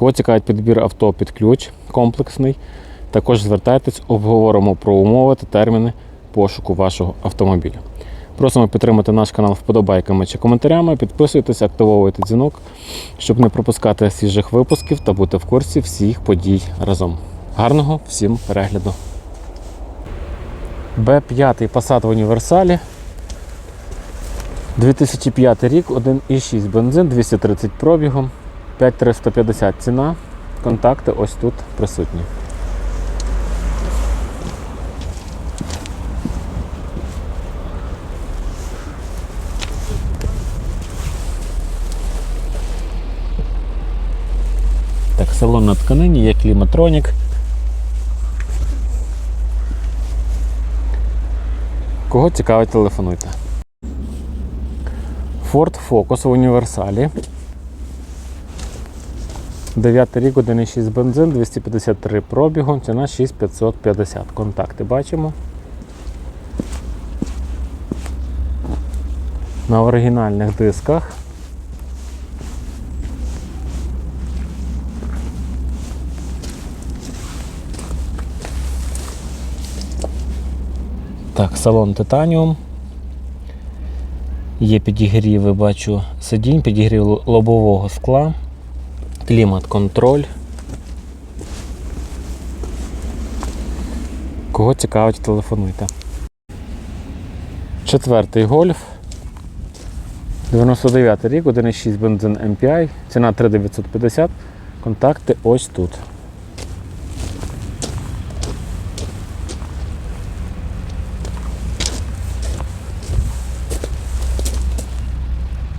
Кого цікавить підбір авто під ключ комплексний, також звертайтесь, обговоримо про умови та терміни пошуку вашого автомобіля. Просимо підтримати наш канал вподобайками чи коментарями, підписуйтесь, активовуйте дзвінок, щоб не пропускати свіжих випусків та бути в курсі всіх подій разом. Гарного всім перегляду! Б5 Passat в універсалі. 2005 рік, 1,6 бензин, 230 пробігом, 5350 ціна. Контакти ось тут присутні. Так, салон на тканині, є кліматронік. Кого цікавить, телефонуйте. Ford Focus в універсалі. 9 рік, 1,6 бензин, 253 пробігу, ціна 6550. Контакти бачимо. На оригінальних дисках. Так, салон Титаніум. Є підігріви, бачу, сидінь, підігрів лобового скла, клімат-контроль. Кого цікавить, телефонуйте. Четвертий гольф. 99 рік, 1,6 бензин MPI, ціна 3950. Контакти ось тут.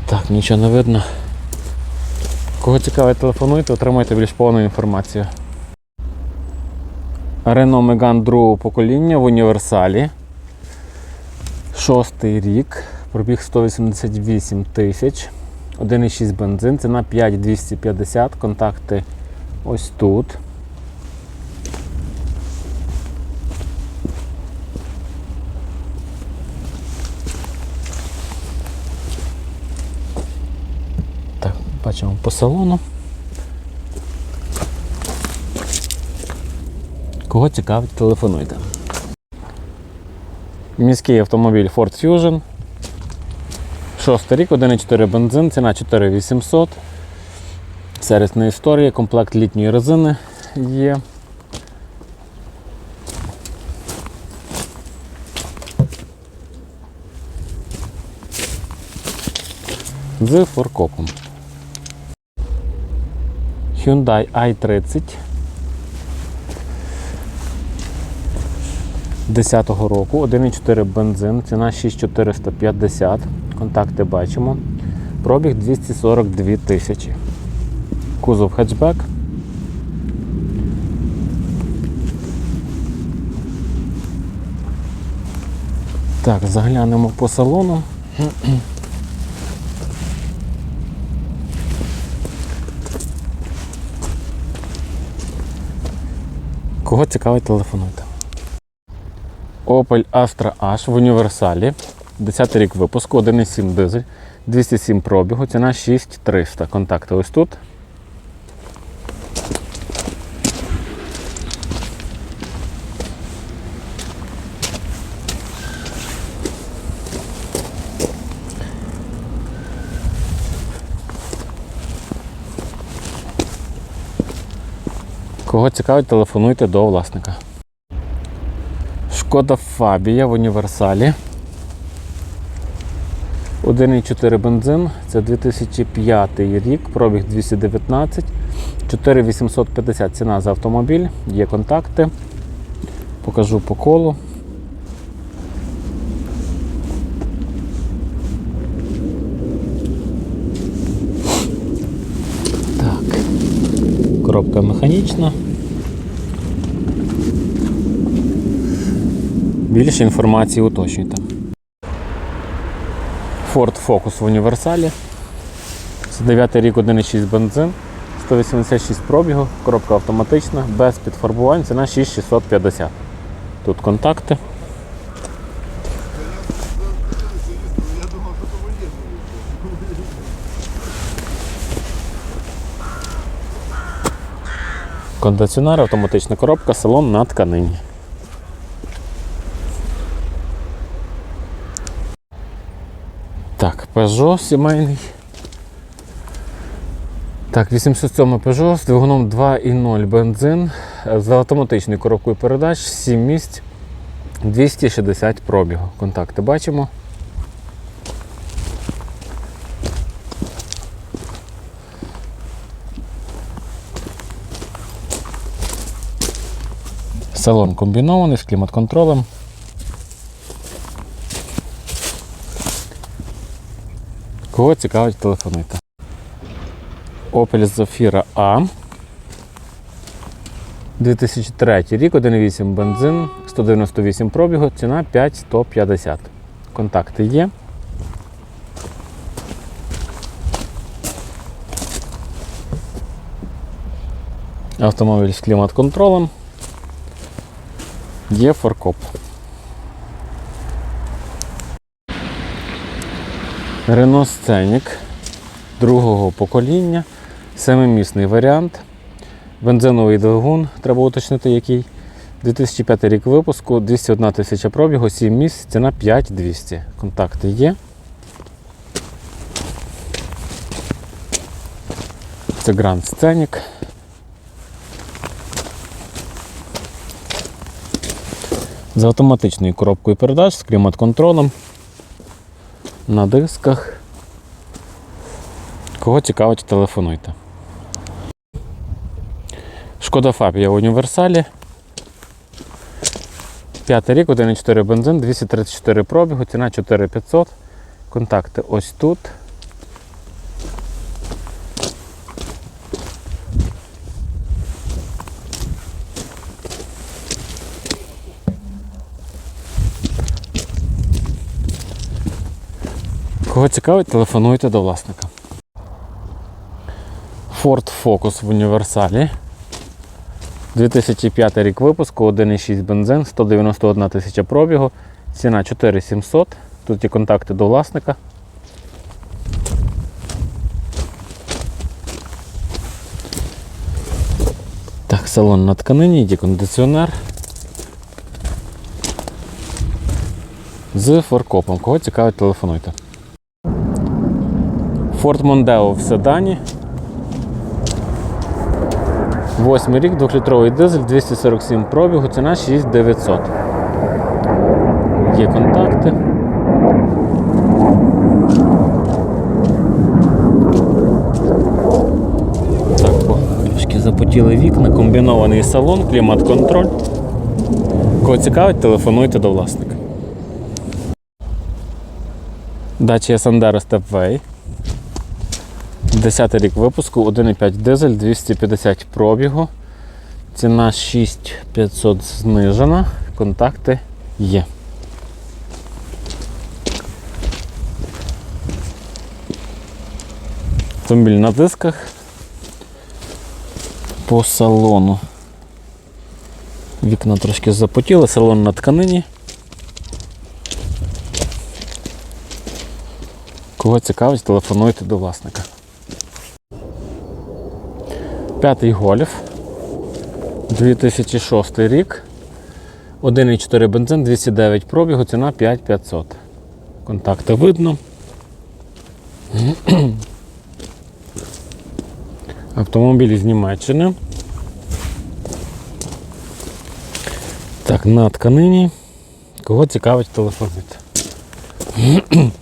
Так, нічого не видно. Кого цікавить, телефонуйте, отримайте більш повну інформацію. Renault Megane другого покоління в універсалі. Шостий рік. Пробіг 188 тисяч. 1,6 бензин, ціна 5250, контакти ось тут. Так, бачимо по салону. Кого цікавить, телефонуйте. Міський автомобіль Ford Fusion. Шостий рік, 1,4 бензин, ціна 4800. Сервісна історія, комплект літньої резини є. З форкопом. Hyundai i30 10-го року, 1,4 бензин, ціна 6450. Контакти бачимо. Пробіг 242 тисячі. Кузов хетчбек. Так, заглянемо по салону. Кого цікавить, телефонуйте. Opel Astra H в універсалі. 10 рік випуску, 1,7 дизель, 207 пробігу, ціна 6300. Контакти ось тут. Кого цікавить, телефонуйте до власника. Шкода Фабія в універсалі. 1,4 бензин, це 2005 рік, пробіг 219, 4850 ціна за автомобіль, є контакти. Покажу по колу. Коробка механічна. Більше інформації уточнюйте. Ford Focus в універсалі. Це 9 рік 1,6 бензин, 186 пробігу, коробка автоматична, без підфарбувань, ціна 6650. Тут контакти. Кондиціонер, автоматична коробка, салон на тканині. Так, Peugeot сімейний. Так, 807 Peugeot з двигуном 2.0 бензин з автоматичною коробкою передач, 7 місць, 260 пробігу. Контакти бачимо. Салон комбінований з клімат-контролем. Кого цікавить, телефонуйте. Opel Zafira A. 2003 рік, 1,8 бензин, 198 пробігу, ціна 5150. Контакти є. Автомобіль з клімат-контролем. Є форкоп. Renault Scenic другого покоління, семимісний варіант. Бензиновий двигун, треба уточнити який. 2005 рік випуску, 201 тисяча пробігу, 7 місць, ціна 5200. Контакти є. Це Grand Scenic. З автоматичною коробкою передач, з клімат-контролем. На дисках. Кого цікавить, телефонуйте. Шкода Фабія в універсалі. П'ятий рік, 1,4 бензин, 234 пробігу, ціна 4500. Контакти ось тут. Кого цікавить, телефонуйте до власника. Ford Focus в універсалі. 2005 рік випуску, 1,6 бензин, 191 тисяча пробігу, ціна 4700. Тут є контакти до власника. Так, салон на тканині, є кондиціонер. З форкопом. Кого цікавить, телефонуйте. Ford Mondeo в седані. Восьмий рік, 2-літровий дизель, 247 пробігу, ціна 6900. Є контакти. Запотіли вікна, комбінований салон, клімат-контроль. Кого цікавить, телефонуйте до власника. Dacia Sandero Stepway. 10 рік випуску, 1,5 дизель, 250 пробігу. Ціна 6500 знижена. Контакти є. Автомобіль на дисках. По салону. Вікна трошки запотіли, салон на тканині. Кого цікавить, телефонуйте до власника. П'ятий гольф. 2006 рік. 1,4 бензин, 209 пробігу, ціна 5500. Контакти видно. Автомобіль з Німеччини. Так, на тканині. Кого цікавить, телефонуйте.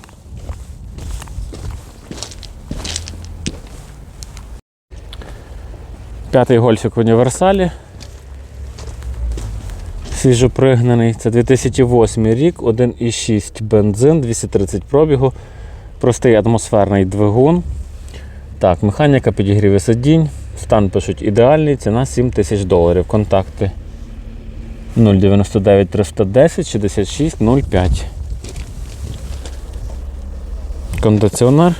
П'ятий гольфік в універсалі. Свіжопригнаний. Це 2008 рік, 1,6 бензин, 230 пробігу. Простий атмосферний двигун. Так, механіка, підігріви сидінь, Стан пишуть ідеальний, ціна 7 тисяч доларів. Контакти 099 310 66 05. Кондиціонер.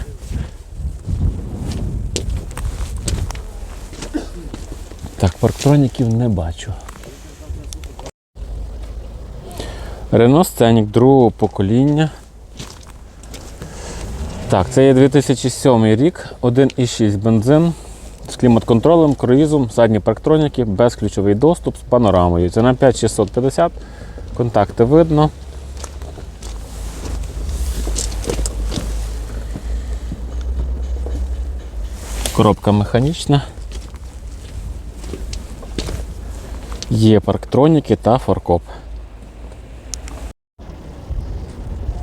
Так, парктроніків не бачу. Renault Scenic другого покоління. Так, це є 2007 рік, 1,6 бензин з клімат-контролем, круїзом, задні парктроніки, безключовий доступ з панорамою. Ціна 5650. Контакти видно. Коробка механічна. Є парктроніки та форкоп.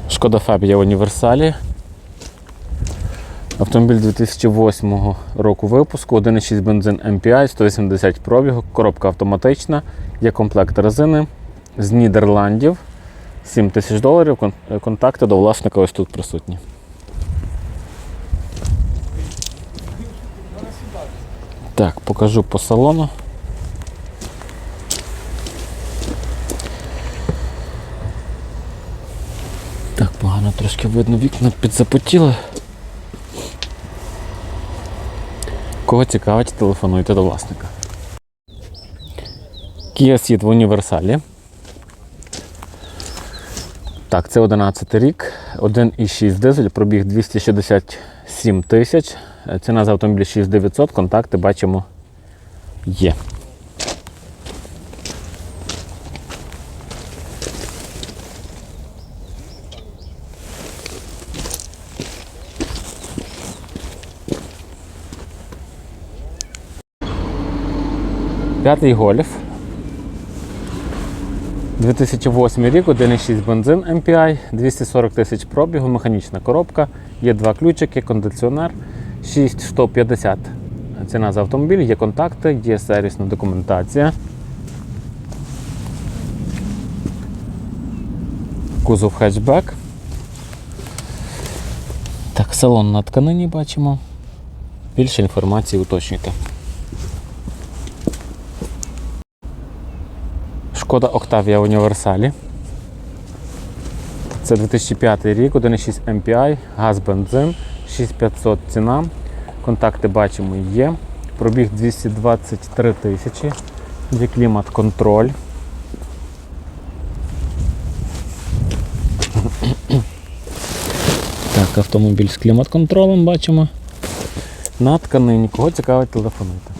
Шкода Фабія універсалі. Автомобіль 2008 року випуску, 1,6 бензин MPI, 180 пробігу, коробка автоматична, є комплект резини з Нідерландів, 7 тисяч доларів. Контакти до власника ось тут присутні. Так, покажу по салону. Так, трошки видно, вікна підзапотіли. Кого цікавить, телефонуйте до власника. Kia Ceed в універсалі. Так, це 11 рік, 1,6 дизель, пробіг 267 тисяч. Ціна за автомобіль 6900, контакти бачимо є. П'ятий гольф. 2008 рік, 1,6 бензин MPI, 240 тисяч пробігу, механічна коробка, є два ключики, кондиціонер, 6150 ціна за автомобіль, є контакти, є сервісна документація. Кузов хетчбек. Так, салон на тканині бачимо. Більше інформації уточнюйте. Шкода Octavia універсалі. Це 2005 рік, 1,6 MPI, газ бензин, 6500 ціна. Контакти бачимо є. Пробіг 223 тисячі. Є клімат контроль. Так, автомобіль з клімат-контролем бачимо. На тканині. Кого цікавить, телефонуйте.